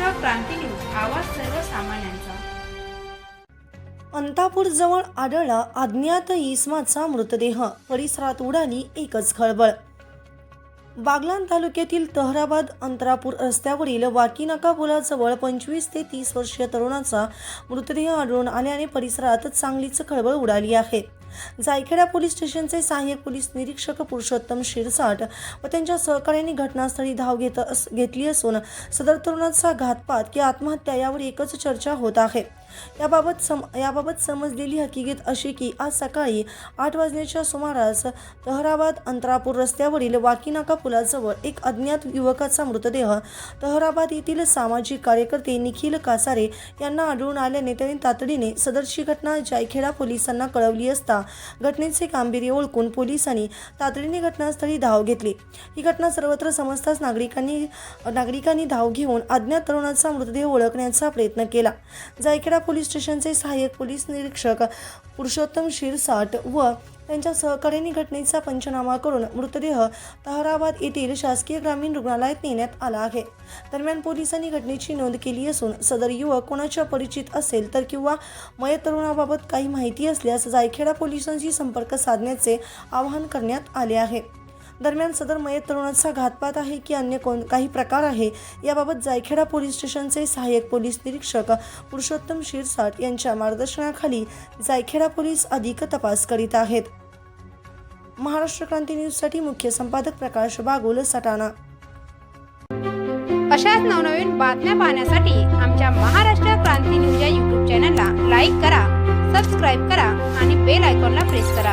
Maharashtra Kranti news आवाज सर्वसामान्यांचा. अंतापूर जवळ आढळला अज्ञात इसमाचा मृतदेह. परिसरात उडाली एकच खळबळ. बागलान तालुक्यातील तहराबाद अंतरापूर रस्त्यावरील वाकीनाका पुलाजवळ पंचवीस ते तीस वर्षीय तरुणाचा मृतदेह आढळून आल्याने परिसरात चांगलीच खळबळ उडाली आहे. जायखेडा पोलीस स्टेशनचे सहाय्यक पोलीस निरीक्षक पुरुषोत्तम शिरसाट व त्यांच्या सहकार्याने घटनास्थळी धाव घेत अस घेतली असून सदर तरुणाचा घातपात की आत्महत्या यावर एकच चर्चा होत आहे. याबाबत सम याबाबत समजलेली हकीकत अशी की आज सकाळी आठ वाजण्याच्या सुमारास तहराबाद अंतरापूर रस्त्यावरील वाकीनाका पुलाजवळ एक अज्ञात युवकाचा मृतदेह तहराबाद येथील सामाजिक कार्यकर्ते निखिल कासारे यांना आढळून आल्याने त्यांनी तातडीने सदरची घटना जायखेडा पोलिसांना कळवली असता घटनेचे गांभीर्य ओळखून पोलिसांनी तातडीने घटनास्थळी धाव घेतली. ही घटना सर्वत्र समजताच नागरिकांनी नागरिकांनी धाव घेऊन अज्ञात तरुणाचा मृतदेह ओळखण्याचा प्रयत्न केला. जायखेडा पोलीस स्टेशनचे सहाय्यक पोलीस निरीक्षक पुरुषोत्तम शिरसाट व त्यांच्या सहकार्याने घटनेचा पंचनामा करून मृतदेह तहराबाद येथील शासकीय ग्रामीण रुग्णालयात नेण्यात आला आहे. दरम्यान पोलिसांनी घटनेची नोंद केली असून सदर युवक कोणाच्या परिचित असेल तर किंवा मय तरुणाबाबत काही माहिती असल्यास जायखेडा पोलिसांशी संपर्क साधण्याचे आवाहन करण्यात आले आहे. दरम्यान सदर मयत तरुणाचा घातपात आहे की अन्य कोण काही प्रकार आहे? याबाबत जायखेडा पोलीस स्टेशनचे सहाय्यक पोलीस निरीक्षक पुरुषोत्तम शिरसाट यांच्या मार्गदर्शनाखाली जायखेडा पोलीस अधिक तपास करीत आहेत. महाराष्ट्र क्रांती न्यूजसाठी मुख्य संपादक प्रकाश बागोल सटाणा. अशाच नवनवीन बातम्या पाहण्यासाठी आमच्या महाराष्ट्र क्रांती न्यूज या यूट्यूब चॅनलला लाईक करा सबस्क्राईब करा आणि बेल आयकॉनला प्रेस करा.